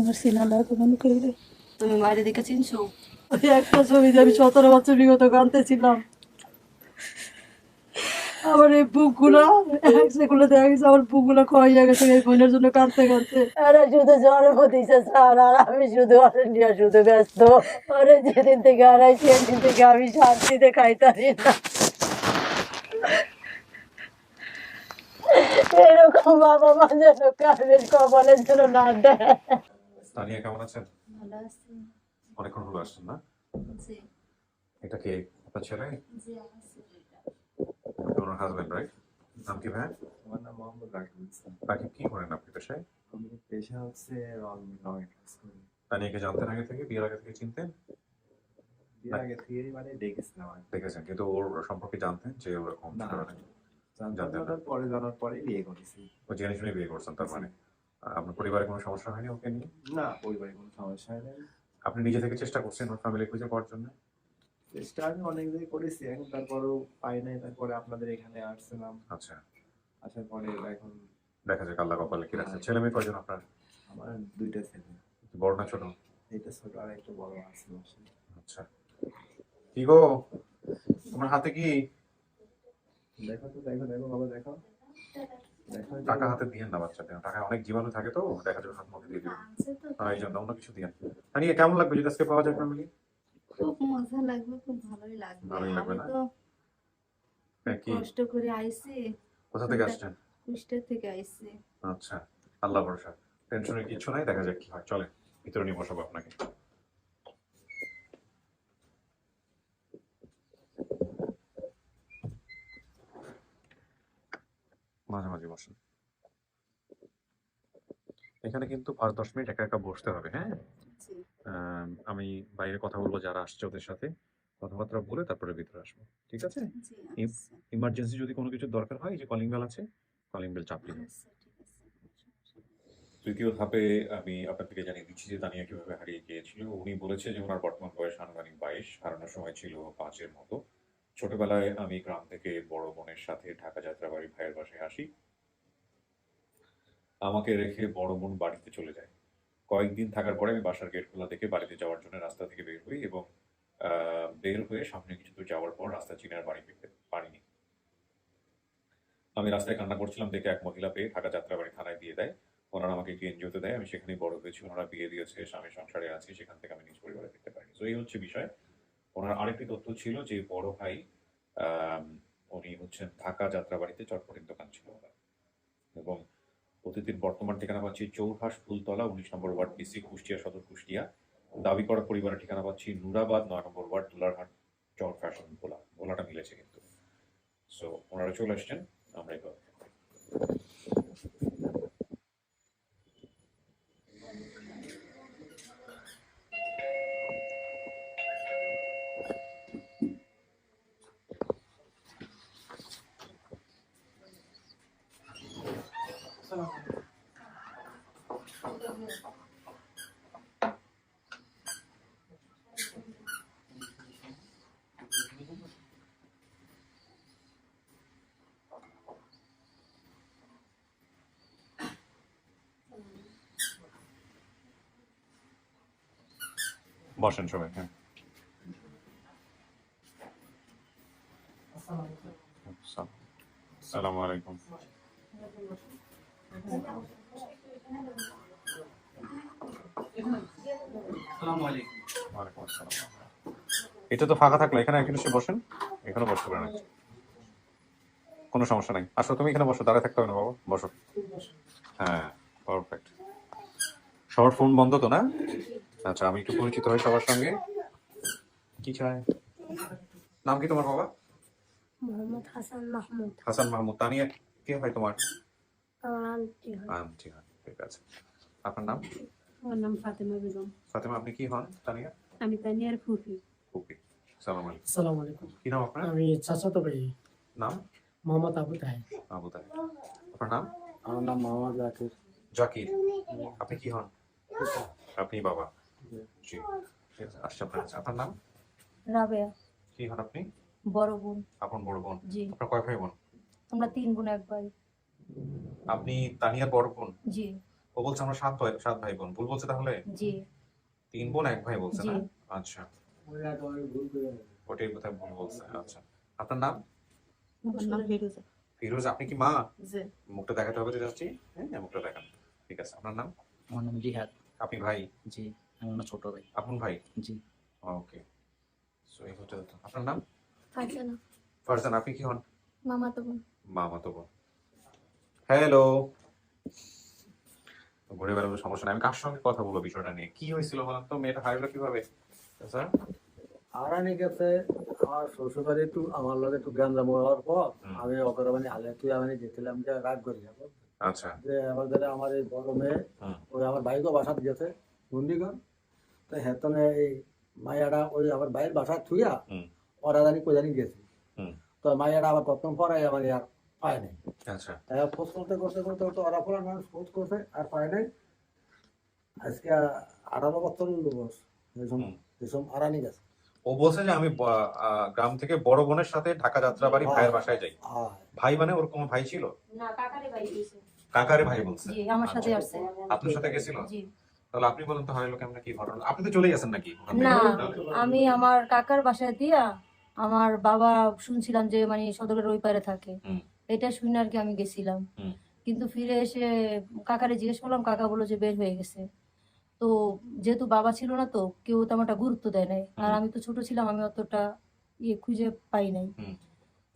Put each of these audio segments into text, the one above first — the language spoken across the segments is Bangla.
আমার সিনা না মনে করি তুমি বাইরে দিকে চিনছো? ওই একটা ছবি যে আমি সতেরো বছর বিগত কানতেছিলাম আমার এই বুকগুলো সেগুলো দেখা গেছে আমার বুকগুলো ক্ষয় হয়ে গেছে এই বোনের জন্য কাঁদতে কাঁদতে আরে শুধু জন্ম দিছে স্যার আর আমি শুধু অরে নিয়ে শুধু ব্যস্ত। আরে যেদিন থেকে হারাই সেদিন থেকে আমি শান্তিতে খাইতারি না। এরকম বাবা মা যেন কারবের কপালের জন্য না দেয়। তানিয়া কেমন আছেন? ভালো আছি। অনেকক্ষণ হলো আসছেন না? জি। এটা কে? আপনার ছেলে? জি আমার ওনার হাজবেন্ড রাইট নাম কি ভাই আমার নাম মোহাম্মদ রাকিব ইসলাম। বাকি কি করেন আপনি পেশায়? আমি পেশা হচ্ছে রং রঙের কাজ করি। তানিয়াকে জানতেন আগে থেকে? বিয়ের আগে থেকে চিনতেন? বিয়ের আগে থেকেই মানে দেখেছিলাম। দেখেছেন কিন্তু ওর সম্পর্কে জানতেন যে ওরকম না। জানতে জানতেন পরে জানার পরে বিয়ে করেছি। ও জেনে শুনে বিয়ে করছেন তার মানে? আপনার পরিবারে কোনো সমস্যা হয়নি ওকে নিয়ে? না পরিবারে কোনো সমস্যা হয় নাই আপনি নিজে থেকে চেষ্টা করছেন ওর ফ্যামিলি খুঁজে পাওয়ার জন্য? চেষ্টা আমি অনেক জায়গায় করেছি এখন তারপরেও পাই নাই তারপরে আপনাদের এখানে আসছিলাম আচ্ছা। আসার পরে এখন দেখা যাক আল্লাহ কপালে কি রাখছে। ছেলে মেয়ে কয়জন আপনার? আমার দুইটা ছেলে। বড় না ছোট? এটা ছোট আর একটা বড় আছে আচ্ছা। কি গো? তোমার হাতে কি? দেখো তো দেখো দেখো বাবা দেখো। টাকা হাতে দিয়ে না বাচ্চাদের টাকা অনেক জীবাণু থাকে তো দেখা যাবে হাত মুখে দিয়ে দিবেন আছে এই জন্য অন্য কিছু দিয়ে তানিয়া কেমন লাগবে যদি আজকে পাওয়া যায় ফ্যামিলি খুব মজা লাগবে খুব ভালোই লাগবে। ভালোই লাগবে না? তো হ্যাঁ, কষ্ট করে আইছি কোথা থেকে আসছেন? কুষ্টের থেকে আইছি আচ্ছা আল্লাহ ভরসা। টেনশনের কিছু নাই দেখা যাক কি হয়। চলে ভিতরে নিয়ে বসাবো আপনাকে। মাঝে মাঝে বসেন। এখানে কিন্তু পাঁচ দশ মিনিট একা একা বসতে হবে হ্যাঁ? আমি বাইরে কথা বলব যারা আসছে ওদের সাথে কথাবার্তা বলে তারপরে ভিতরে আসব ঠিক আছে? ইমার্জেন্সি যদি কোনো কিছু দরকার হয় যে কলিং বেল আছে কলিং বেল চাপ আছে। তৃতীয় ধাপে আমি আপনাদেরকে জানিয়ে দিচ্ছি যে তানিয়া কীভাবে হারিয়ে গিয়েছিল। উনি বলেছে যে ওনার বর্তমান বয়স আনুমানিক বাইশ হারানোর সময় ছিল পাঁচের মতো। ছোটবেলায় আমি গ্রাম থেকে বড় বোনের সাথে ঢাকা যাত্রাবাড়ি ভাইয়ের বাসায় আসি। আমাকে রেখে বড় বোন বাড়িতে চলে যায়। কয়েকদিন থাকার পরে আমি বাসার গেট খোলা দেখে বাড়িতে যাওয়ার জন্য রাস্তা থেকে বের হই এবং বের হয়ে সামনে কিছু দূর যাওয়ার পর রাস্তা চিনার বাড়ি ফিরতে পারিনি। আমি রাস্তায় কান্না করছিলাম দেখে এক মহিলা পেয়ে ঢাকা যাত্রাবাড়ি থানায় দিয়ে দেয়। ওনারা আমাকে একটি এনজিওতে দেয়। আমি সেখানেই বড় হয়েছি। ওনারা বিয়ে দিয়েছে, স্বামী সংসারে আছি, সেখান থেকে আমি নিজ পরিবারে ফিরতে পারি তো এই হচ্ছে বিষয়। ওনার আরেকটি তথ্য ছিল যে বড় ভাই উনি হচ্ছেন ঢাকা যাত্রাবাড়িতে চটপটির দোকান ছিল ওনার। এবং অতিথির বর্তমান ঠিকানা পাচ্ছি চৌহাস ফুলতলা, উনিশ নম্বর ওয়ার্ড ডিসি কুষ্টিয়া সদর কুষ্টিয়া। দাবি করা পরিবারের ঠিকানা পাচ্ছি নুরাবাদ, নয় নম্বর ওয়ার্ড দুলারহাট, চর ফ্যাশন ভোলা। ভোলাটা মিলেছে কিন্তু। সো ওনারা চলে আসছেন আমরা এবার বসেন সবাই হ্যাঁ। আসসালামু আলাইকুম। এটা তো ফাঁকা থাকল এখানে একজন এসে বসেন এখানে বসতে পারেন কোনো সমস্যা নাই। আসো তুমি এখানে বসো দাঁড়ায় থাকতে হবে না বাবা বসো। হ্যাঁ পারফেক্ট সবার ফোন বন্ধ তো না? আচ্ছা আমি একটু পরিচিত হই সবার সঙ্গে। কি চাই নাম কি তোমার বাবা? মোহাম্মদ হাসান মাহমুদ। হাসান মাহমুদ। তানিয়া কে হয় তোমার? আমার আন্টি হয়। আন্টি হয় ঠিক আছে। আপনার নাম? আমার নাম ফাতেমা বেগম। ফাতেমা আপনি কি হন তানিয়া? আমি তানিয়ার ফুফি। ওকে সালাম আলাইকুম। আসসালামু আলাইকুম। কি নাম আপনার? আমি চাচাতো ভাই। নাম? মোহাম্মদ আবু তাহের। আবু তাহের। আপনার নাম? আমার নাম মোহাম্মদ জাকির। জাকির। আপনি কি হন? আপনি বাবা। জি। ঠিক আপনার নাম? রাবেয়া। কি হন আপনি? বড় বোন। আপন বড় বোন? জি। আপনার কয় ভাই বোন? আমরা তিন বোন এক ভাই। আপনি তানিয়ার বড় বোন? জি। ও বলছে আমরা সাত ভাই সাত ভাই বোন। ভুল বলছে তাহলে? জি। তিন বোন এক ভাই বলছে না? আচ্ছা। ওটাই কোথায় ভুল বলছে। আচ্ছা। আপনার নাম? নাম ফিরোজা। ফিরোজ আপনি কি মা? মুখটা দেখাতে হবে তো যাচ্ছি। হ্যাঁ মুখটা দেখান। ঠিক আছে। আপনার নাম? আমার নাম জিহাদ। আপনি ভাই? জি। আমি ওনার ছোট ভাই। আপন ভাই? জি। ওকে। সো এই হচ্ছে তো। আপনার নাম? ফারজানা। ফারজান আপনি কি হন? মামা তো বোন। মামা তো বোন হ্যালো ঘুরে বেড়ানো সমস্যা নাই। আমি কার সঙ্গে কথা বলব বিষয়টা নিয়ে? কি হয়েছিল বলেন তো? মেয়েটা হারালো কীভাবে? স্যার? আরানি গেছে। আমার শ্বশুর বাড়ি একটু আমার লগে একটু গ্যাঞ্জাম হওয়ার পর আমি ওকে মানে হালে তুই আমি যেছিলাম যে রাগ করি যাব। আচ্ছা। যে আমার আমার এই বড় মেয়ে ওই আমার ভাইকেও বাসাত গেছে গুন্ডিগঞ্জ তো হেতনে এই মায়াটা ওই আমার ভাইয়ের বাসা থুইয়া। ওরা জানি কই জানি গেছে। তো মায়াটা আবার প্রথম পরে আমার আর পায় নাই। আচ্ছা। খোঁজ করতে করতে করতে করতে ওরা পরে মানুষ খোঁজ করছে আর পায় নাই। আজকে আঠারো বছর বয়স। এসব। আরানি গেছে। ও বলছে যে আমি আহ, গ্রাম থেকে বড় বোনের সাথে ঢাকা যাত্রা বাড়ি ভাইয়ের বাসায় যাই। ভাই। মানে ওর কোনো ভাই ছিল? না কাকারে ভাই বলছে। জি আমার সাথে আচ্ছা। আসছে। আপনার সাথে গেছিল? জি। তাহলে আপনি বলেন তো কেমন কি ঘটনা? আপনি তো চলে গেছেন নাকি? না আমি আমার কাকার বাসায় দিয়া আমার বাবা শুনছিলাম যে মানে সদরের ওই পারে থাকে। এটা শুনে আর কি আমি গেছিলাম। কিন্তু ফিরে এসে কাকারে জিজ্ঞেস করলাম কাকা বলল যে বের হয়ে গেছে। তো যেহেতু বাবা ছিল না তো কেউ তেমন একটা গুরুত্ব দেয় নাই। আর আমি তো ছোট ছিলাম আমি অতটা ইয়ে খুঁজে পাই নাই।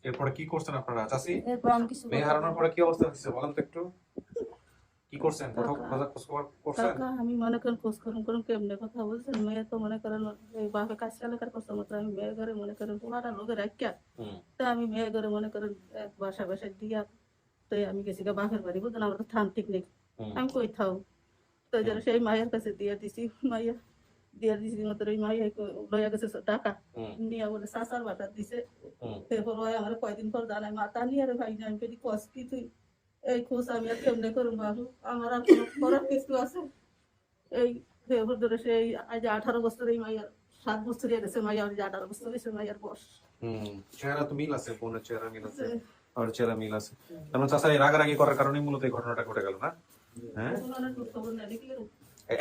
এরপরে কি করছেন আপনারা চাষি এরপর আমি কিছু মেয়ে হারানোর পরে কি অবস্থা হচ্ছে বলেন তো একটু? কি করছেন? কোথাও কাকা- খোঁজা খোঁজ খবর করছেন? কাকা আমি মনে করেন খোঁজ করুন করুন কেমনে কথা বলছেন মেয়ে তো মনে করেন এই বাপে কাজ চালাকার কথা মতো। আমি মেয়ে ঘরে মনে করেন পোলাটা লোকের রাখিয়া হুম। তো আমি মেয়ে ঘরে মনে করেন এক বাসা বাসা দিয়া তো আমি গেছি গা বাপের বাড়ি বুঝলেন? আমার তো থান ঠিক নেই। হুম। আমি কই থাও? তো এই জন্য সেই মায়ের কাছে দিয়ে দিছি। মাইয়া দিয়ে দিছি মতো ওই মাইয়া লইয়া গেছে টাকা। হুম। নিয়ে বলে সাসার বাটা দিছে। হুম। এরপর ওই আমার কয়দিন পর জানাই মাতা নিয়ে আরে ভাই আমি পেটি কস কি তুই এই খোঁজ আমি আর কেমনে করুন বাবু? আমার আর কোনো করার কিছু আছে? এই এরপর ধরে সেই আজ আঠারো বছর এই মাইয়ার সাত বছর গেছে মাইয়া যে আঠারো বছর গেছে মাইয়ার বয়স। চেহারা তো মিল আছে বোনের চেহারা মিল আছে আর চেহারা মিল আছে। চাষা এই রাগারাগি করার কারণে মূলত এই ঘটনাটা ঘটে গেল না? হ্যাঁ?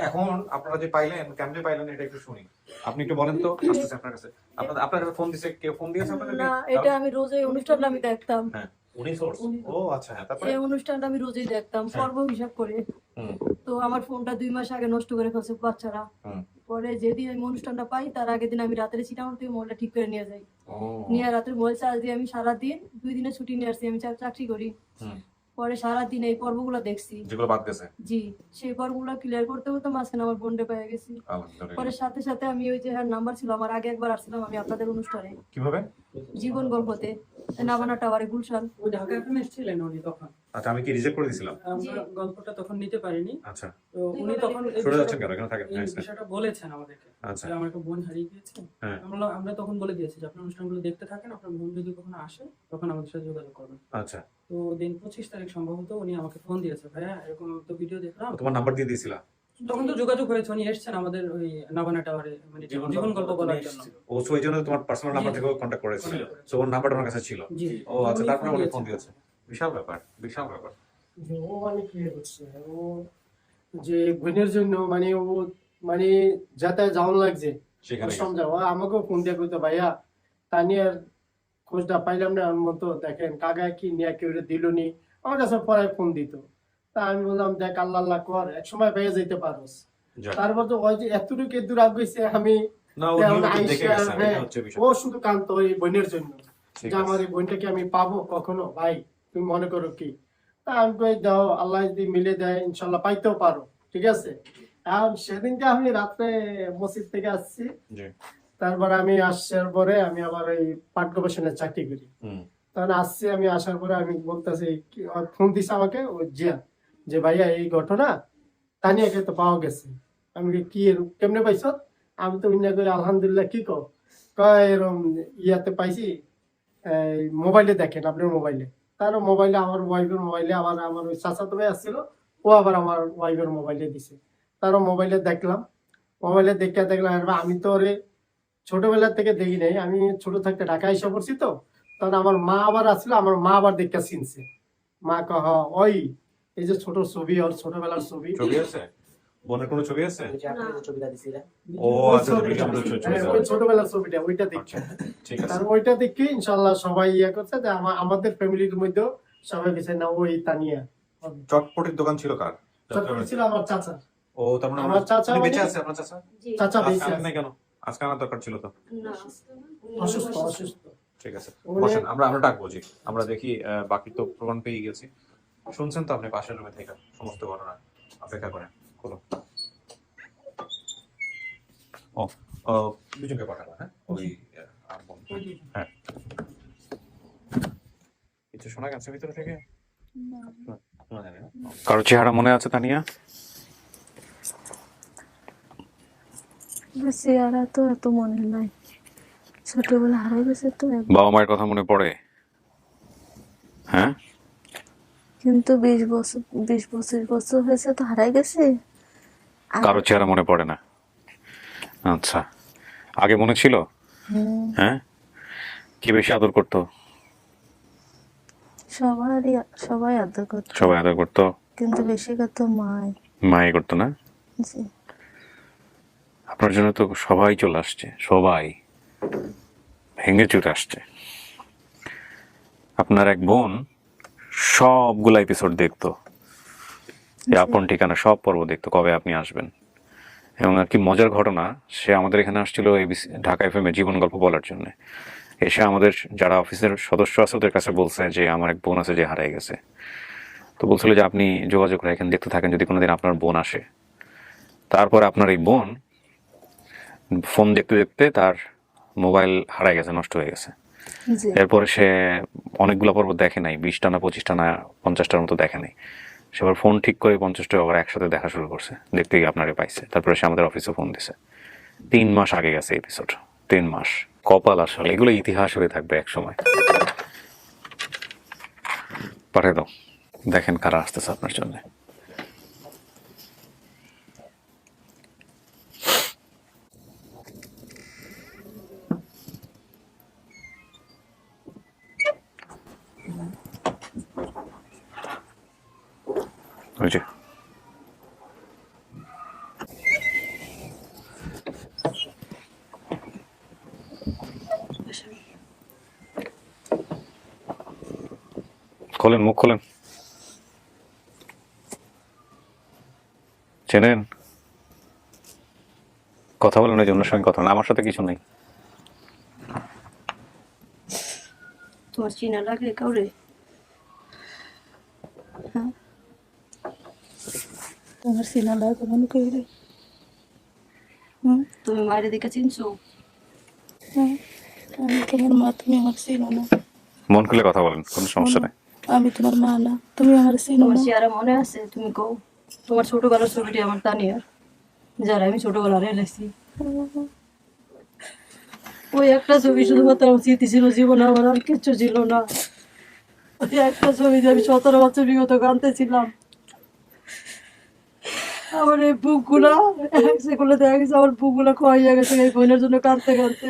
এখন আপনারা যে পাইলেন কেমনে পাইলেন এটা একটু শুনি। আপনি একটু বলেন তো আসতেছে আপনার কাছে। আপনার আপনার ফোন দিছে কেউ ফোন দিয়েছে আপনাকে? না এটা আমি রোজ এই অনুষ্ঠানটা আমি দেখতাম। হ্যাঁ। ও আচ্ছা হ্যাঁ এই অনুষ্ঠানটা আমি রোজই দেখতাম হ্যাঁ। পর্ব হিসাব করে। তো আমার ফোনটা দুই মাস আগে নষ্ট করে ফেলছে বাচ্চারা। পরে যেদিন আমি অনুষ্ঠানটা পাই তার আগের দিন আমি রাতের মোবাইলটা ঠিক করে নিয়ে যাই। নিয়ে রাতে মোবাইল চার্জ দিয়ে আমি সারাদিন দুই দিনে ছুটি নিয়ে আসছি আমি চাকরি করি। পরে সারাদিন এই পর্বগুলো দেখছি। যেগুলো বাদ গেছে? জি সেই পর্বগুলো ক্লিয়ার করতে করতে মাঝখানে আমার বোনটা পেয়ে গেছি। পরে সাথে সাথে আমি ওই যে হ্যাঁ নাম্বার ছিল আমার আগে একবার আসছিলাম আমি আপনাদের অনুষ্ঠানে। কীভাবে? জীবন গল্পতে নাবানা টাওয়ারে গুলশান। ওই ঢাকা এখানে এসেছিলেন উনি তখন। আচ্ছা আমি কি রিজেক্ট করে দিছিলাম আমরা গল্পটা তখন নিতে পারিনি। আচ্ছা। তো উনি তখন এই সরে যাচ্ছেন কেন? এখানে থাকেন। হ্যাঁ, বিষয়টা বলেছেন আমাদেরকে। আচ্ছা। যে আমার একটা বোন হারিয়ে গিয়েছে। হ্যাঁ। আমরা আমরা তখন বলে দিয়েছি যে আপনার অনুষ্ঠানগুলো দেখতে থাকেন আপনার বোন যদি কখনো আসে তখন আমাদের সাথে যোগাযোগ করবেন। আচ্ছা। তো দিন পঁচিশ তারিখ সম্ভবত উনি আমাকে ফোন দিয়েছে ভাইয়া এরকম তো ভিডিও দেখলাম। তোমার নাম্বার দিয়ে দিয়েছিলা তখন তো যোগাযোগ হয়েছে উনি এসছেন আমাদের ওই নাবানা টাওয়ারে মানে জীবন গল্প বলার জন্য। ও সো এই জন্য তোমার পার্সোনাল নাম্বার থেকে কন্ট্যাক্ট করেছিল করেছে। সো ওর নাম্বারটা আমার কাছে ছিল? ও আচ্ছা তারপরে ফোন আমাকে ফোন দিয়েছে। বিশাল ব্যাপার বিশাল ব্যাপার। ও মানে কি হচ্ছে? ও যে বোনের জন্য মানে ও মানে যাওয়ান লাগছে। ও আমাকেও ফোন দিয়ে কইতো ভাইয়া তানিয়ার খোঁজটা পাইলাম না আমি মতো দেখেন কাকা কি নিয়ে কেউ দিল নি? আমার কাছে পরে ফোন দিত। আমি বললাম দেখ আল্লাহ আল্লাহ কর এক সময় পেয়ে যেতে পারোস। তারপর তো ওই যে এতটুকু দূর আগে আমি ও হ্যাঁ, ও শুধু কান্ত ওই বোনের জন্য। যে আমার এই বোনটাকে আমি পাবো কখনো? ভাই তুমি মনে করো কি? তা আমি কই দাও আল্লাহ যদি মিলে দেয় ইনশাল্লাহ পাইতেও পারো। ঠিক আছে? সেদিনকে আমি রাত্রে মসজিদ থেকে আসছি। তারপর আমি আসার পরে আমি আবার ওই পাট গবেষণার চাকরি করি। তখন আসছি আমি আসার পরে আমি বলতেছি ফোন দিছে আমাকে? ওই জিয়া যে ভাইয়া এই ঘটনা তানিয়াকে তো পাওয়া গেছে। আমি কি, কেমনে পাইছ? আমি তো উন্নয় করে আলহামদুলিল্লাহ কি কো এরম ইয়াতে পাইছি মোবাইলে দেখেন আপনার মোবাইলে। তার মোবাইলে আমার ওয়াইফের মোবাইলে আবার আমার ওই চাচাতো ভাই আসছিল ও আবার আমার ওয়াইফের মোবাইলে দিছে। তারও মোবাইলে দেখলাম। মোবাইলে দেখে দেখলাম আমি তো ওরে ছোটবেলা থেকে দেখি নাই। আমি ছোট থাকতে ঢাকা এসে পড়ছি তো। তখন আমার মা আবার আসছিল আমার মা আবার দেখে চিনছে। মা কহ ওই এই যে ছোট ছবি ওর ছোটবেলার ছবি। ছবি আছে? বোনের কোনো ছবি আছে? ও আচ্ছা হ্যাঁ, ছোটবেলার ছবিটা ওইটা দেখছি। আচ্ছা ঠিক আছে। ওইটা দেখে ইনশাল্লাহ সবাই ইয়ে করছে যে আমাদের ফ্যামিলির মধ্যেও সবাই গেছে না ওই তানিয়া। চটপটির দোকান ছিল কার? চটপটি ছিল আমার চাচা। ও তার মানে আমার চাচা বেঁচে আছে আপনার চাচা? চাচা বেঁচে আছে। কেন? আজকে দরকার ছিল তো? না। অসুস্থ অসুস্থ। ঠিক আছে। বসেন আমরা আমরা ডাকবো জি। আমরা দেখি আহ, বাকি তো প্রমাণ পেয়ে গেছি। শুনছেন তো আপনি পাশের রুমে থেকে সমস্ত ঘটনা। অপেক্ষা করেন কোনো ও দুজনকে পাঠাবো হ্যাঁ? ওই। হ্যাঁ। কিছু শোনা গেছে ভিতরে থেকে? না? কারও চেহারা মনে আছে তানিয়া? চেহারা তো এত মনে নাই। ছোটবেলা হারিয়ে গেছে তো বাবা মায়ের কথা মনে পড়ে। হ্যাঁ? কিন্তু বিশ বছর বিশ পঁচিশ বছর হয়েছে তো হারাই গেছে? কারও চেহারা মনে পড়ে না। আচ্ছা। আগে মনে ছিল? হ্যাঁ? কি বেশি আদর করতো? সবারই সবাই আদর করতো। সবাই আদর করতো? কিন্তু বেশি করতো মায় মায়ে করতো না? জি। আপনার জন্য তো সবাই চলে আসছে সবাই। ভেঙে চুরে আসছে। আপনার এক বোন সবগুলা এপিসোড দেখতো। আপন ঠিকানা সব পর্ব দেখতো, কবে আপনি আসবেন। এবং আর কি মজার ঘটনা, সে আমাদের এখানে আসছিল ABC, ঢাকা এফএম এ জীবন গল্প বলার জন্য। এসে আমাদের যারা অফিসের সদস্য আছে ওদের কাছে বলছে যে, আমার এক বোন আছে যে হারিয়ে গেছে। তো বলছিল যে, আপনি যোগাযোগ রাখেন দেখতে থাকেন যদি কোনোদিন আপনার বোন আসে। তারপর আপনার এই বোন ফোন দেখতে দেখতে তার মোবাইল হারায় গেছে, নষ্ট হয়ে গেছে। এরপরে সে অনেকগুলো পর্ব দেখে নাই, বিশটা না পঁচিশটা না পঞ্চাশটার মতো দেখে নাই। সেবার ফোন ঠিক করে পঞ্চাশটা আবার একসাথে দেখা শুরু করছে, দেখতে গিয়ে আপনারে পাইছে। তারপরে সে আমাদের অফিসে ফোন দিছে। তিন মাস আগে গেছে এপিসোড তিন মাস। কপাল আসলে, এগুলো ইতিহাস হয়ে থাকবে এক সময় পাঠিয়ে দাও, দেখেন কারা আসতেছে আপনার জন্য ওই যে খোলেন মুখ খোলেন চেনেন জন্য সঙ্গে কথা না আমার সাথে কিছু নেই। তোমার চিনা লাগে কাউরে? তোমার সিনা লাগে মনে করি। তুমি মায়ের দিকে চিনছো? আমি তোমার মা তুমি আমার চিনো না। মন খুলে কথা বলেন কোনো সমস্যা নেই। আমি তোমার মা না। তুমি আমার চিনো তোমার না চেহারা মনে আছে? তুমি কও। তোমার ছোটবেলার ছবিটি আমার তানিয়ার যারা আমি ছোটবেলা রেখেছি ওই একটা ছবি শুধুমাত্র আমার স্মৃতি ছিল, জীবনে আমার আর কিচ্ছু ছিল না। ওই একটা ছবি যে আমি সতেরো বছর বিগত কানতেছিলাম আমার এই বুকগুলা সেগুলো দেখা গেছে আমার বুকগুলা ক্ষয় হয়ে গেছে, এই বোনের জন্য কাঁদতে কাঁদতে।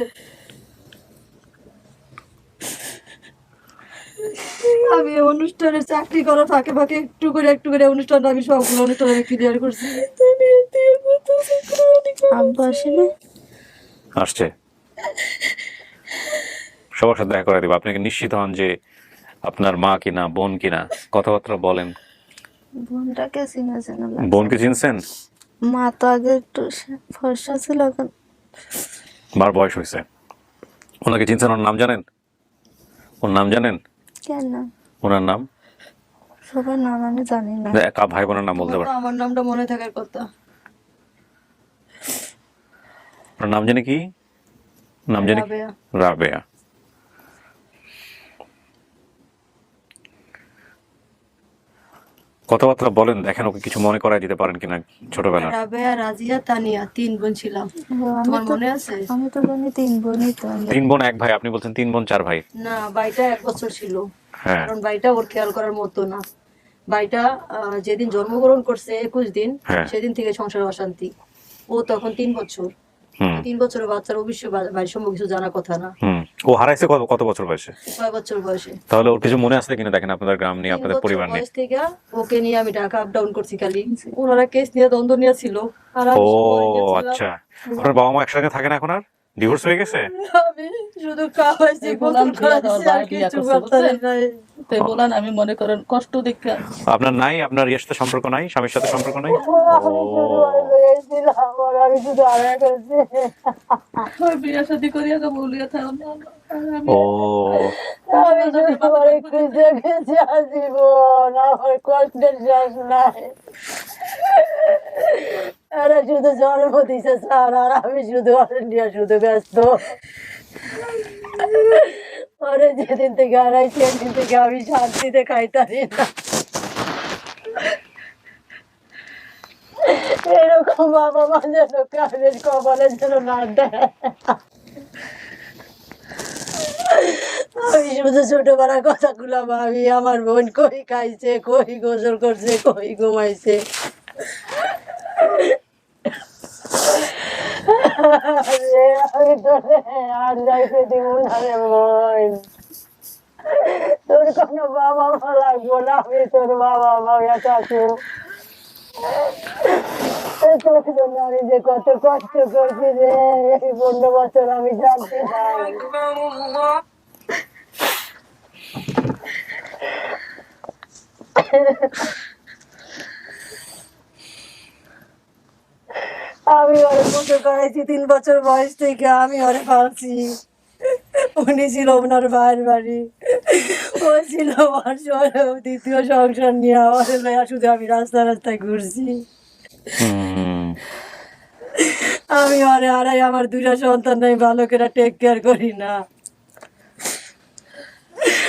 আমি অনুষ্ঠানে চাকরি করার ফাঁকে ফাঁকে একটু করে একটু করে অনুষ্ঠানটা আমি সবগুলো অনুষ্ঠান আমি ক্লিয়ার করছি। আব্বু আসে না? আসছে। সবার সাথে দেখা করে দিব। আপনি কি নিশ্চিত হন যে আপনার মা কিনা বোন কিনা? কথাবার্তা বলেন। বোনটাকে চিনা চেনা বোনকে চিনছেন? মা তো আগে একটু ফর্সা ছিল এখন। মার বয়স হয়েছে। ওনাকে চিনছেন? ওর নাম জানেন? ওর নাম জানেন? কেন? ওনার নাম? সবার নাম আমি জানি না। একা ভাই বোনের নাম বলতে আমার আমার নামটা মনে থাকার কথা। ওনার নাম জানি কি? নাম জানি রাবেয়া। কথাবার্তা বলেন দেখেন ওকে কিছু মনে করাই দিতে পারেন কিনা ছোটবেলা রাবেয়া রাজিয়া তানিয়া তিন বোন ছিলাম। তোমার মনে আছে? আমি তো জানি তিন বোনই তো তিন বোন এক ভাই আপনি বলছেন তিন বোন চার ভাই। না বাইটা এক বছর ছিল। হ্যাঁ। কারণ ভাইটা ওর খেয়াল করার মতো না। ভাইটা আহ, যেদিন জন্মগ্রহণ করছে একুশ দিন হ্যাঁ। সেদিন থেকে সংসার অশান্তি। ও তখন তিন বছর। তিন বছরের বাচ্চার অবশ্যই বাড়ির সম্পর্কে কিছু জানা কথা না। ও হারাইছে কত কত বছর বয়সে? ছয় বছর বয়সে। তাহলে ওর কিছু মনে আছে কিনা দেখেন আপনাদের গ্রাম নিয়ে আপনাদের পরিবার নিয়ে? থেকে ওকে নিয়ে আমি ঢাকা আপ ডাউন করছি খালি। ওনারা কেস নিয়ে দ্বন্দ্ব নিয়ে ছিল ও আচ্ছা। আপনার বাবা মা একসাথে থাকে না এখন আর? ডিভোর্স হয়ে গেছে? আমি শুধু খাওয়াইছি করাইছি আর কিছু করতে নাই। তাই বলেন আমি মনে করেন কষ্ট দেখে আপনার নাই আপনার ইয়ের সাথে সম্পর্ক নাই স্বামীর সাথে সম্পর্ক নাই? আমি শুধু আর লইয়াছিলাম আর আমি শুধু আড়াই করেছি ওই বিয়ে শাদি করিয়া তো বলিয়া থাকুন আমি জীবন, আমার কষ্টের শেষ নাই। এরা শুধু জন্ম দিছে স্যার, আর আমি শুধু ওরে শুধু ব্যস্ত। ওরে যেদিন থেকে হারাইছি, সেদিন থেকে আমি শান্তিতে খাইতারি না। এরকম বাবা মা যেন কাজের কপালে যেন না দেয়। আমি শুধু ছোটবেলার কথাগুলো ভাবি, আমার বোন কই খাইছে, কই গোসল করছে, কই ঘুমাইছে। তোরে কোনো বাবা মা লাগবো না, আমি তোর বাবা মা আছি। তোর জন্য আমি যে কত কষ্ট করছি রে, এই পনেরো বছর আমি জানতে চাই আমি ওরে বন্ধু করাইছি তিন বছর বয়স থেকে আমি ওরে পালছি। উনি ছিল ওনার ভাইয়ের বাড়ি। ও ছিল আমার দ্বিতীয় সংসার নিয়ে। আমার ভাইয়া শুধু আমি রাস্তা রাস্তায় ঘুরছি। আমি আরে আড়াই আমার দুইটা সন্তান নাই ভালো করে টেক কেয়ার করি না।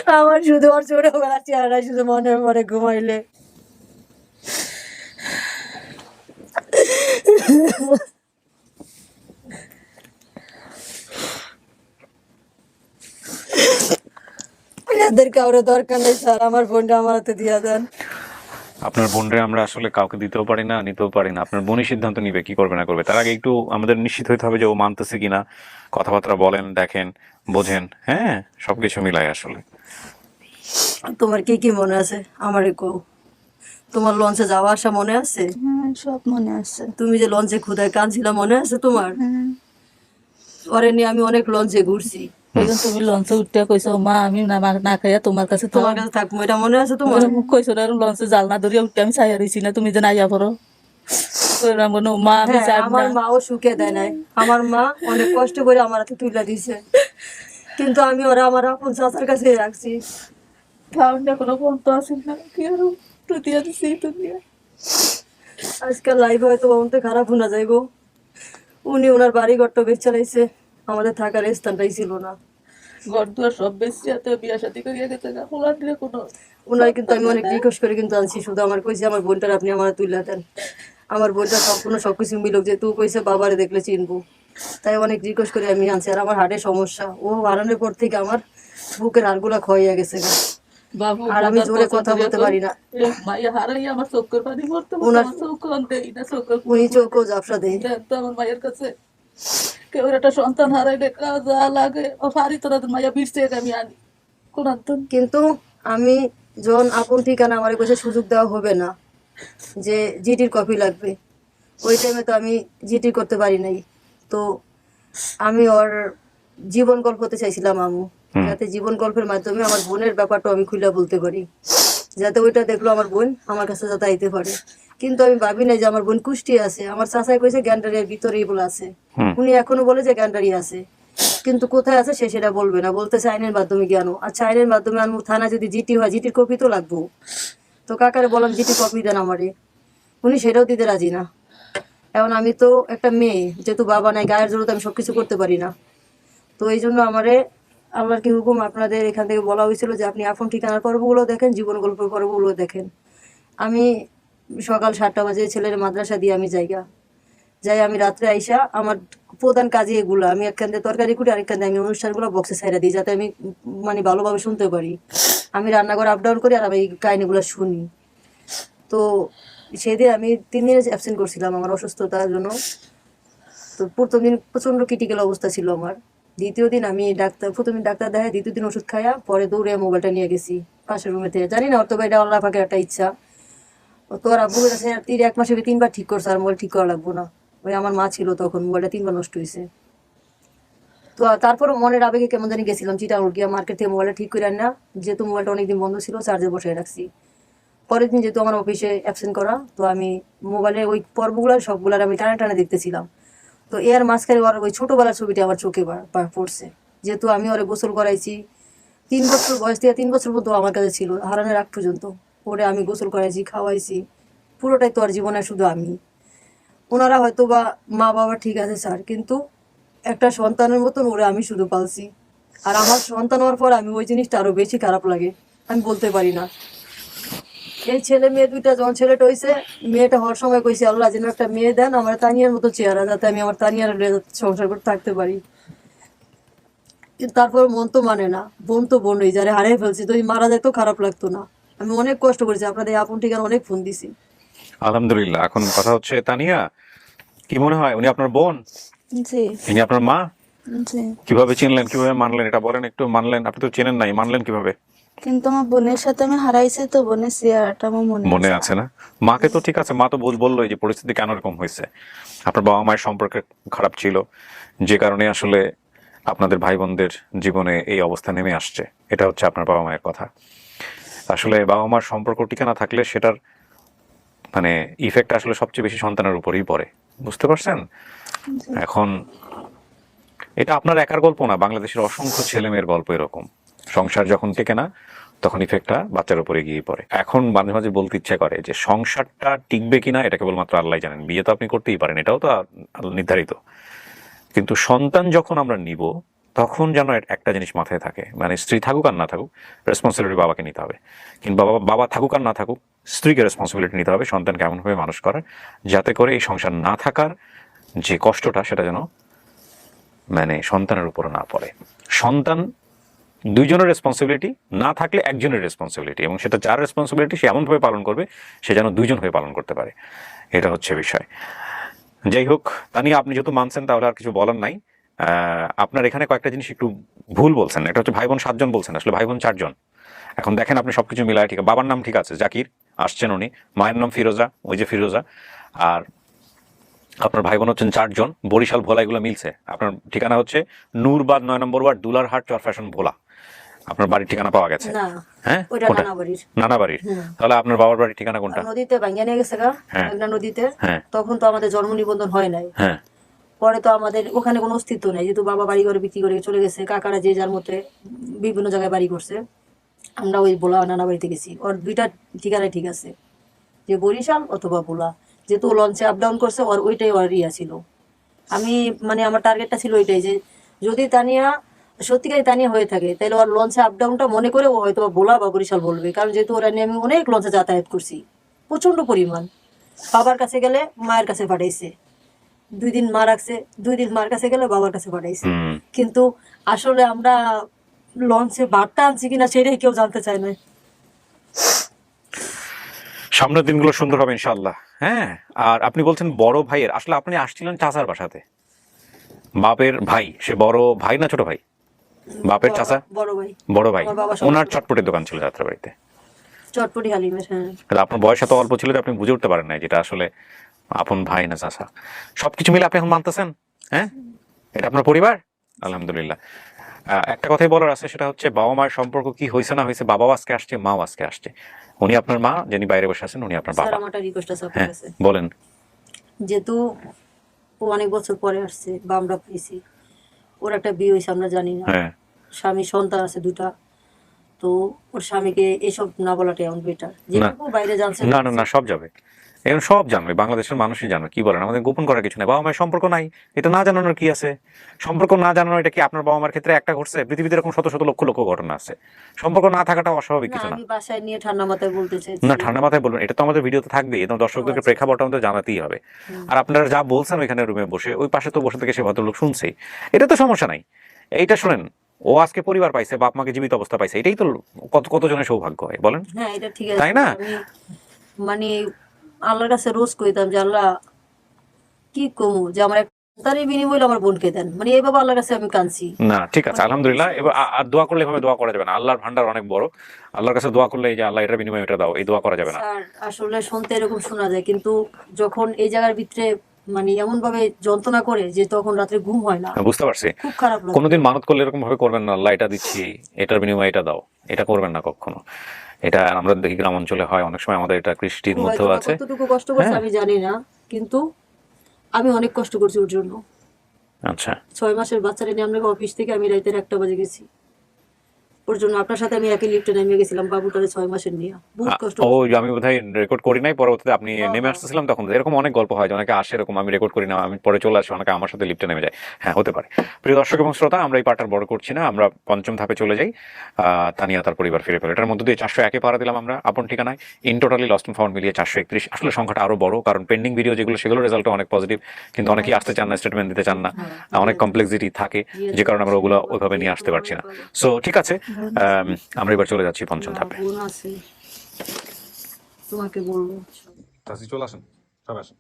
আমার শুধু ওর ছোটবেলা চেহারা শুধু মনে পড়ে ঘুমাইলে। দরকার নেই আমার আমার হাতে দিয়ে আপনার আমরা আসলে কাউকে দিতেও পারি না, নিতেও পারি না। আপনার সিদ্ধান্ত নিবে, কি করবে, না করবে। তার আগে একটু আমাদের নিশ্চিত হবে যে ও কিনা। কথাবার্তা বলেন, দেখেন, বোঝেন হ্যাঁ? সবকিছু মিলাই আসলে। তোমার কি কি মনে আছে? আমারে কো তোমার লঞ্চে যাওয়া আসা মনে আছে? হ্যাঁ সব মনে আছে। তুমি যে লঞ্চে খুদায় কাঁদছিলা মনে আছে তোমার? হ্যাঁ। ওরে নিয়ে আমি অনেক লঞ্চে ঘুরছি। এখন তুমি লঞ্চে উঠতে কইছো মা আমি না না খাইয়া তোমার কাছে তোমার কাছে থাকব এটা মনে আছে তোমার? কইছো না লঞ্চে জাল না ধরিয়া উঠতে আমি চাইয়া রইছি না তুমি যে নাইয়া পড়ো। কইলাম মা আমি হ্যাঁ, আমার মাও সুখে দেয় নাই। আমার মা অনেক কষ্ট করে আমার হাতে তুলে দিছে। কিন্তু আমি ওরা আমার আপন চাচার কাছে রাখছি। তাও কোনো তো আসিল না কি আর তো দিয়া দিছি দিয়া। আজকাল লাইফ হয়তো অন্ত খারাপ শোনা যায় গো। উনি ওনার বাড়ি ঘরটা বেশ চালাইছে আমাদের থাকার স্থানটাই ছিল না। ঘর দুয়ার সব বেশি এত বিয়া শাদি করিয়া গেছে না খোলার দিলে কোনো ওনার কিন্তু আমি অনেক রিকোয়েস্ট করে কিন্তু আনছি শুধু আমার কইছে আমার বোনটার আপনি আমার তুলে দেন। আমার বোনটা সম্পূর্ণ সবকিছু মিলুক যে তুই কইছে বাবারে দেখলে চিনবো। তাই অনেক রিকোয়েস্ট করে আমি আনছি আর আমার হার্টের সমস্যা। ও হারানোর পর থেকে আমার বুকের হাড়গুলা ক্ষয়ে গেছে গা। বাবু আর আমি জোরে কথা বলতে পারি না। এ মাইয়া হারাই আমার চোখের পানি পড়তে ওনার- চোখ দেই না চোখের উনি চোখও জাফসা দেয়। তো আমার মায়ের কাছে। কেউ একটা সন্তান হারাইলে কাজ যা লাগে। ও ফারি তোরা মাইয়া বিরছে আমি আনি। কোন কিন্তু আমি জন আপন ঠিকানা আমার কাছে সুযোগ দেওয়া হবে না যে জিটির কপি লাগবে ওই টাইমে তো আমি জিটি করতে পারি নাই। তো আমি ওর জীবন গল্প হতে চাইছিলাম আমু। যাতে জীবন গল্পের মাধ্যমে আমার বোনের ব্যাপারটা আমি খুলে বলতে পারি। যাতে ওইটা দেখল আমার বোন আমার কাছে যাতে আইতে পারে। কিন্তু আমি ভাবি না যে আমার বোন কুষ্টি আছে। আমার চাচাই কইছে গ্যান্ডারিয়ার ভিতরে এগুলো আছে। উনি এখনও বলে যে গ্যান্ডারি আছে। কিন্তু কোথায় আছে সে সেটা বলবে না। বলতেছে আইনের মাধ্যমে জ্ঞান। আচ্ছা আইনের মাধ্যমে আনব থানা যদি জিটি হয় জিটির কপি তো লাগবো। তো কাকারে বললাম জিটি কপি দেন আমারে। উনি সেটাও দিতে রাজি না। এখন আমি তো একটা মেয়ে যেহেতু বাবা নাই গায়ের জন্য জোরতে আমি সবকিছু করতে পারি না। তো এই জন্য আমারে আল্লাহর কি হুকুম আপনাদের এখান থেকে বলা হয়েছিল যে আপনি আপন ঠিকানার পর্বগুলো দেখেন জীবন গল্পের পর্বগুলো দেখেন। আমি সকাল সাতটা বাজে ছেলের মাদ্রাসা দিয়ে আমি জায়গা যাই আমি রাত্রে আইসা, আমার প্রধান কাজই এগুলো। আমি একখান দিয়ে তরকারি কুটি আরেকখান দিয়ে আমি অনুষ্ঠানগুলো বক্সে ছাইরা দিই যাতে আমি মানে ভালোভাবে শুনতে পারি। আমি রান্নাঘর আপ ডাউন করি আর আমি এই কাহিনিগুলো শুনি। তো সেদিন আমি তিন দিন অ্যাবসেন্ট করছিলাম আমার অসুস্থতার জন্য। তো প্রথম দিন প্রচণ্ড ক্রিটিক্যাল অবস্থা ছিল আমার। দ্বিতীয় দিন আমি ডাক্তার, প্রথমে ডাক্তার দেখাই দ্বিতীয় দিন ওষুধ খাইয়া পরে দৌড়ে মোবাইলটা নিয়ে গেছি, পাশের রুমে থেকে। জানি না, ওর তো এটা আল্লাহ পাকের একটা ইচ্ছা। ও তোর আব্বু কাছে তিন এক মাসে তিনবার ঠিক করছে, আর মোবাইল ঠিক করা লাগবো না। ওই আমার মা ছিল তখন, মোবাইলটা তিনবার নষ্ট হয়েছে তো তারপর মনের আবেগে কেমন জানি গেছিলাম চিটাউর গিয়া মার্কেট থেকে মোবাইলটা ঠিক করে না যেহেতু মোবাইলটা অনেকদিন বন্ধ ছিল চার্জে বসে রাখছি। পরের দিন যেহেতু আমার অফিসে অ্যাবসেন্ট করা, তো আমি মোবাইলে ওই পর্বগুলো, সবগুলার আমি টানে টানে দেখতেছিলাম। তো এর মাঝখানে ওর ওই ছোটোবেলার ছবিটা আমার চোখে পড়ছে। যেহেতু আমি ওরে গোসল করাইছি, তিন বছর বয়স থেকে তিন বছর পর্যন্ত আমার কাছে ছিল, হারানোর আগ পর্যন্ত। ওরে আমি গোসল করাইছি, খাওয়াইছি, পুরোটাই তো আর জীবনে শুধু আমি। ওনারা হয়তো বা মা বাবা ঠিক আছে স্যার, কিন্তু একটা সন্তানের মতন ওরে আমি শুধু পালছি। আর আমার সন্তান হওয়ার পর আমি ওই জিনিসটা আরও বেশি খারাপ লাগে, আমি বলতে পারি না। এই ছেলে মেয়ে দুইটা যখন ছেলেটা হয়েছে মেয়েটা হওয়ার সময় কইছে আল্লাহ যেন একটা মেয়ে দেন আমার তানিয়ার মতো চেহারা যাতে আমি আমার তানিয়ার সংসার করে থাকতে পারি। তারপর মন তো মানে না বোন তো বোনই যারে হারিয়ে ফেলছি তো মারা যায় তো খারাপ লাগতো না। আমি অনেক কষ্ট করেছি আপনাদের আপন ঠিকানা অনেক ফোন দিছি। আলহামদুলিল্লাহ এখন কথা হচ্ছে তানিয়া কি মনে হয় উনি আপনার বোন? জি। ইনি আপনার মা? জি। কীভাবে চিনলেন কীভাবে মানলেন এটা বলেন একটু মানলেন আপনি তো চেনেন নাই মানলেন কীভাবে? কিন্তু আমার বোনের সাথে আমি হারাইছি তো বোনের চেহারাটা আমার মনে মনে আছে। না? মাকে তো ঠিক আছে মা তো বল- বললোই যে পরিস্থিতি কেন এরকম হয়েছে। আপনার বাবা মায়ের সম্পর্কে খারাপ ছিল যে কারণে আসলে আপনাদের ভাই বোনদের জীবনে এই অবস্থা নেমে আসছে। এটা হচ্ছে আপনার বাবা মায়ের কথা। আসলে বাবা মার সম্পর্ক টিকে না থাকলে সেটার মানে ইফেক্ট আসলে সবচেয়ে বেশি সন্তানের উপরেই পড়ে। বুঝতে পারছেন? এখন এটা আপনার একার গল্প না বাংলাদেশের অসংখ্য ছেলে মেয়ের গল্প এরকম। সংসার যখন টেকে না, তখন ইফেক্টটা বাচ্চার উপরে গিয়ে পড়ে। এখন মাঝে মাঝে বলতে ইচ্ছা করে যে, সংসারটা টিকবে কিনা এটা কেবলমাত্র আল্লাহ জানেন। বিয়ে তো আপনি করতেই পারেন, এটাও তো নির্ধারিত। কিন্তু সন্তান যখন আমরা নিব, তখন যেন একটা জিনিস মাথায় থাকে। মানে স্ত্রী থাকুক আর না থাকুক রেসপন্সিবিলিটি বাবাকে নিতে হবে। কিংবা বাবা বাবা থাকুক আর না থাকুক, স্ত্রীকে রেসপন্সিবিলিটি নিতে হবে, সন্তানকে এমনভাবে মানুষ করার, যাতে করে এই সংসার না থাকার যে কষ্টটা, সেটা যেন মানে সন্তানের উপর না পড়ে। সন্তান দুইজনের রেসপন্সিবিলিটি না থাকলে একজনের রেসপন্সিবিলিটি এবং সেটা যার রেসপন্সিবিলিটি সে এমনভাবে পালন করবে, সে যেন দুইজন হয়ে পালন করতে পারে। এটা হচ্ছে বিষয়। যাই হোক তা নিয়ে আপনি যেহেতু মানছেন, তাহলে আর কিছু বলার নাই। আপনার এখানে কয়েকটা জিনিস একটু ভুল বলছেন। এটা হচ্ছে ভাই বোন সাতজন বলছেন, আসলে ভাই বোন চারজন। এখন দেখেন আপনি সবকিছু মিলায় ঠিক আছে। বাবার নাম ঠিক আছে, জাকির, আসছেন উনি। মায়ের নাম ফিরোজা, ওই যে ফিরোজা। আর আপনার ভাই বোন হচ্ছেন চারজন। বরিশাল ভোলা এগুলো মিলছে। আপনার ঠিকানা হচ্ছে নূরবাদ, নয় নম্বর ওয়ার্ড, দুলারহাট, চর ফ্যাশন ভোলা। আপনার বাড়ির ঠিকানা পাওয়া গেছে? না হ্যাঁ? কোনটা নানা বাড়ির নানা বাড়ির হুম। তাহলে আপনার বাবার বাড়ির ঠিকানা কোনটা? নদীতে ভাঙ্গিয়া নিয়ে গেছে গা হ্যাঁ। মেঘনা নদীতে। হ্যাঁ। তখন তো আমাদের জন্ম নিবন্ধন হয় নাই। হ্যাঁ। পরে তো আমাদের ওখানে কোনো অস্তিত্ব নেই। যেহেতু বাবা বাড়ি ঘরে বিক্রি করে চলে গেছে কাকারা যে যার মতে বিভিন্ন জায়গায় বাড়ি করছে আমরা ওই বোলা নানা বাড়িতে গেছি। ওর দুইটা ঠিকানায় ঠিক আছে। যে বরিশাল অথবা বোলা যেহেতু লঞ্চে আপ ডাউন করছে ওর ওইটাই ওর ইয়া ছিল। আমি মানে আমার টার্গেটটা ছিল ওইটাই যে যদি তানিয়া সত্যিকারই তানিয়া হয়ে থাকে। তাহলে ওর লঞ্চে আপ ডাউনটা মনে করে ও হয়তো বোলা বা বরিশাল বলবে। কারণ যেহেতু ওরা নিয়ে আমি অনেক লঞ্চে যাতায়াত করছি। প্রচণ্ড পরিমাণ। বাবার কাছে গেলে মায়ের কাছে পাঠাইছে। দুই দিন মা রাখছে দুই দিন মার কাছে গেলে বাবার কাছে পাঠাইছে। কিন্তু আসলে আমরা লঞ্চে বার্তা আনছি কিনা সেটাই কেউ জানতে চায় না। সামনের দিনগুলো সুন্দর হবে ইনশাল্লাহ হ্যাঁ আর আপনি বলছেন বড় ভাইয়ের। আসলে আপনি আসছিলেন চাচার বাসাতে। বাপের ভাই সে বড় ভাই না ছোট ভাই? বাপের চাচা? বড় ভাই। বড় ভাই। বাবা ওনার চটপটের দোকান ছিল যাত্রা বাড়িতে চটপটি হালিমের হ্যাঁ। আপনার বয়স এত অল্প ছিল যে আপনি বুঝে উঠতে পারেন না যেটা আসলে আপন ভাই না চাচা। সবকিছু মিলে আপনি এখন মানতেছেন? হ্যাঁ? এটা আপনার পরিবার? আলহামদুলিল্লাহ। একটা কথাই বলার আছে সেটা হচ্ছে বাবা মায়ের সম্পর্ক কি হয়েছে না হয়েছে বাবাও আজকে আসছে মাও আজকে আসছে। উনি আপনার মা যিনি বাইরে বসে আছেন উনি আপনার বাবা। আমার রিকোয়েস্ট আছে আপনার হ্যাঁ বলেন। যেহেতু ও অনেক বছর পরে আসছে বা আমরা পেয়েছি ওর একটা বিয়ে হয়েছে আমরা জানি না। হ্যাঁ। স্বামী সন্তান আছে দুটা। তো ওর স্বামীকে এসব না বলাটাই এখন বেটার যেটুকু বাইরে জানছে না না না সব যাবে। এখন সব জানবে বাংলাদেশের মানুষই জানবে। কি বলেন? আমাদের গোপন করার কিছু নেই। বাবা মায়ের সম্পর্ক নাই। এটা না জানানোর কি আছে? সম্পর্ক না জানানো এটা কি আপনার বাবা মার ক্ষেত্রে একটা ঘটছে? পৃথিবীতে এরকম শত শত লক্ষ লক্ষ ঘটনা আছে। সম্পর্ক না থাকাটা অস্বাভাবিক কিছু না বাসায় নিয়ে ঠান্ডা মাথায় বলতে না ঠান্ডা মাথায় বলুন এটা তো আমাদের ভিডিওতে থাকবেই। এটা দর্শকদেরকে প্রেক্ষাপট আমাদের জানাতেই হবে। আর আপনারা যা বলছেন ওইখানে রুমে বসে ওই পাশে তো বসে থেকে সে ভদ্রলোক শুনছেই। এটা তো সমস্যা নাই। এইটা শুনেন ও আজকে পরিবার পাইছে বাপ মাকে জীবিত অবস্থা পাইছে। এটাই তো কত কতজনের সৌভাগ্য হয় বলেন? হ্যাঁ তাই না? মানে আল্লাহর কাছে রোজ কইতাম যে আল্লাহ কি কমু? যে আমার তার এই বিনিময়ে আমার বোনকে দেন। মানে এইভাবে আল্লাহর কাছে আমি কাঁদছি। না ঠিক আছে আলহামদুলিল্লাহ। এবার আর দোয়া করলে এভাবে দোয়া করা যাবে না। আল্লাহর ভান্ডার অনেক বড়। আল্লাহর কাছে দোয়া করলে এই যে আল্লাহ এটার বিনিময়ে এটা দাও। এই দোয়া করা যাবে না। স্যার আসলে শুনতে এরকম শোনা যায় কিন্তু যখন এই জায়গার ভিতরে মানে এমন ভাবে যন্ত্রণা করে যে তখন রাত্রে ঘুম হয় না। বুঝতে পারছি। খুব খারাপ কোনোদিন মানত করলে এরকম ভাবে করবেন না আল্লাহ এটা দিচ্ছি এটার বিনিময়ে এটা দাও। এটা করবেন না কখনো। এটা আমরা দেখি গ্রাম অঞ্চলে হয় অনেক সময় আমাদের এটা কৃষ্টির মধ্যেও আছে। কতটুকু কষ্ট করছে হ্যাঁ। আমি জানি না কিন্তু আমি অনেক কষ্ট করছি ওর জন্য। আচ্ছা। ছয় মাসের বাচ্চাটা নিয়ে আমরা অফিস থেকে আমি রাতের একটা বাজে গেছি। ওর জন্য আপনার সাথে আমি একই লিফটে নেমে গেছিলাম বাবুটারে ছয় মাসের নিয়ে। বহুত কষ্ট ও আমি বোধহয় রেকর্ড করি নাই পরবর্তীতে আপনি নেমে আসতেছিলাম তখন। এরকম অনেক গল্প হয় অনেকে আসে এরকম আমি রেকর্ড করি না আমি পরে চলে আসি অনেকে আমার সাথে লিফটে নেমে যায়। হ্যাঁ হতে পারে। প্রিয় দর্শক এবং শ্রোতা আমরা এই পার্টার বড় করছি না আমরা পঞ্চম ধাপে চলে যাই। তানিয়া তার পরিবার ফিরে পেল। এটার মধ্যে দিয়ে চারশো একে পাড়া দিলাম আমরা আপন ঠিকানায়। ইন টোটালি লস্ট ফাউন্ড মিলিয়ে চারশো একত্রিশ। আসলে সংখ্যাটা আরও বড় কারণ পেন্ডিং ভিডিও যেগুলো সেগুলো রেজাল্ট অনেক পজিটিভ কিন্তু অনেকেই আসতে চান না স্টেটমেন্ট দিতে চান না। অনেক কমপ্লেক্সিটি থাকে যে কারণে আমরা ওগুলো ওইভাবে নিয়ে আসতে পারছি না। সো ঠিক আছে। আমরা এবার চলে যাচ্ছি পঞ্চম ধাপে। তোমাকে বলব চাষি চলে আসেন। সব আসেন।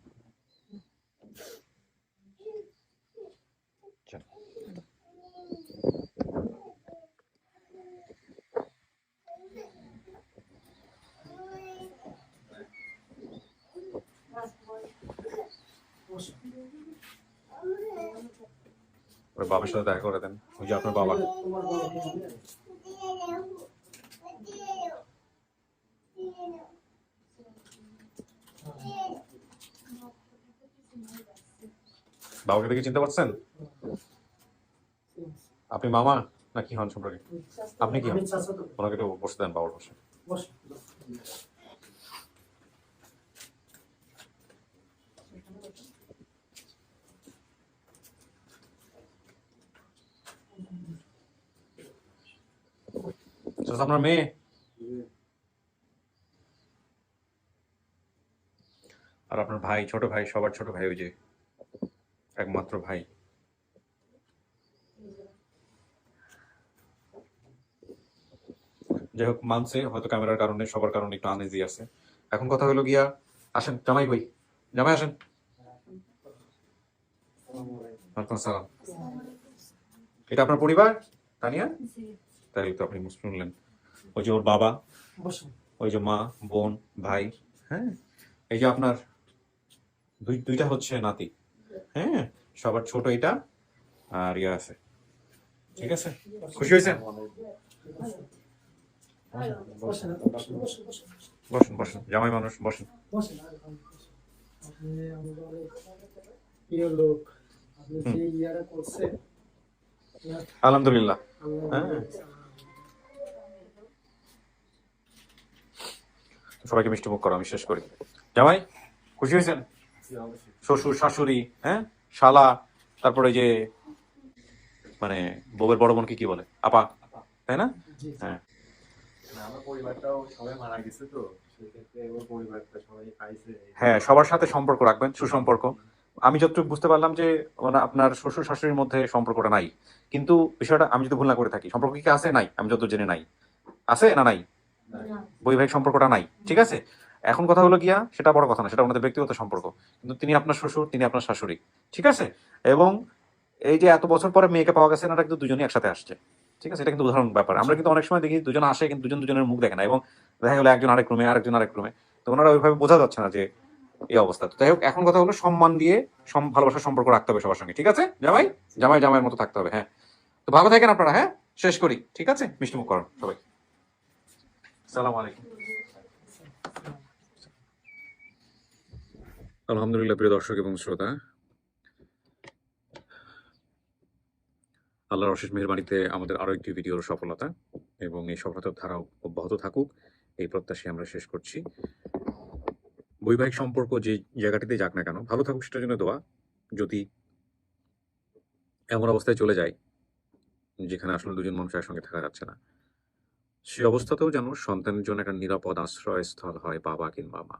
বাবার সাথে দেখা করে দেন। ওই যে আপনার বাবা। বাবাকে দেখে চিনতে পারছেন? আপনি মামা নাকি হন সম্পর্কে? আপনি কি হন? ওনাকে একটু বসে দেন বাবার পাশে। চাচা, আপনার মেয়ে আর আপনার ভাই ছোট ভাই সবার ছোট ভাই ওই যে একমাত্র ভাই। যাই হোক মানছে হয়তো ক্যামেরার কারণে সবার কারণে একটু আনইজি আছে। এখন কথা হলো গিয়া আসেন জামাই ভাই। জামাই আসেন। ওয়ালাইকুম আসসালাম এটা আপনার পরিবার? তানিয়া? তাই তো আপনি শুনলেন ওই যে ওর বাবা ওই যে মা বোন ভাই হ্যাঁ। এই যে আপনার দুই দুইটা হচ্ছে নাতি। হ্যাঁ সবার ছোট এটা আর ইয়ে আছে। ঠিক আছে? খুশি হয়েছেন? বসেন, বসেন, বসেন, বসেন। বসুন। বসুন। জামাই মানুষ বসুন বসেন, আর আমি বসেন। আপনি আমাদের অনেক প্রিয় লোক আপনি যে ইয়ারা করছে আলহামদুলিল্লাহ আল্লাহ হ্যাঁ। সবাইকে মিষ্টি মুখ করো আমি শেষ করি। জামাই খুশি হয়েছেন? শ্বশুর শাশুড়ি হ্যাঁ? শালা তারপরে যে মানে বউয়ের বড় বোনকে কি বলে? আপা তাই না? হ্যাঁ। হ্যাঁ সবার সাথে সম্পর্ক রাখবেন সুসম্পর্ক। আমি যতটুকু বুঝতে পারলাম যে ওনা আপনার শ্বশুর শাশুড়ির মধ্যে সম্পর্কটা নাই। কিন্তু বিষয়টা আমি যদি ভুল না করে থাকি সম্পর্ক কি আছে? নাই। আমি যত জেনে নাই। আছে না নাই? বৈবাহিক সম্পর্কটা নাই, ঠিক আছে? এখন কথা হলো গিয়া, সেটা বড় কথা না, সেটা ওনাদের ব্যক্তিগত সম্পর্ক। কিন্তু তিনি আপনার শ্বশুর, তিনি আপনার শাশুড়ি, ঠিক আছে? এবং এই যে এত বছর পরে মেয়েকে পাওয়া গেছে এনারা কিন্তু দুজনই একসাথে আসছে, ঠিক আছে? এটা কিন্তু উদাহরণ ব্যাপার। আমরা কিন্তু অনেক সময় দেখি দুজন আসে, কিন্তু দুজন দুজনের মুখ দেখে না, এবং দেখা গেলো একজন আরেক রুমে, আরেকজন আরেক রুমে। তো ওনারা ওইভাবে বোঝা যাচ্ছে না যে এই অবস্থা। তো যাই হোক, এখন কথা হলো সম্মান দিয়ে ভালোবাসার সম্পর্ক রাখতে হবে সবার সঙ্গে, ঠিক আছে? জামাই? জামাই জামাইয়ের মতো থাকতে হবে হ্যাঁ। তো ভালো থাকেন আপনারা হ্যাঁ? শেষ করি, ঠিক আছে? মিষ্টি মুখ করুন সবাই। আলহামদুলিল্লাহ, প্রিয় দর্শক এবং শ্রোতা। আল্লাহর অশেষ মেহরবানিতে আমাদের আরও একটি ভিডিওর সফলতা এবং এই সফলতার ধারা অব্যাহত থাকুক, এই প্রত্যাশায় আমরা শেষ করছি। বৈবাহিক সম্পর্ক যে জায়গাটিতে যাক না কেন, ভালো থাকুক সেটার জন্য দোয়া। যদি এমন অবস্থায় চলে যায়, যেখানে আসলে দুজন মানুষ একসঙ্গে থাকা যাচ্ছে না সে অবস্থাতেও যেন সন্তানের জন্য একটা নিরাপদ আশ্রয়স্থল হয় বাবা কিংবা মা।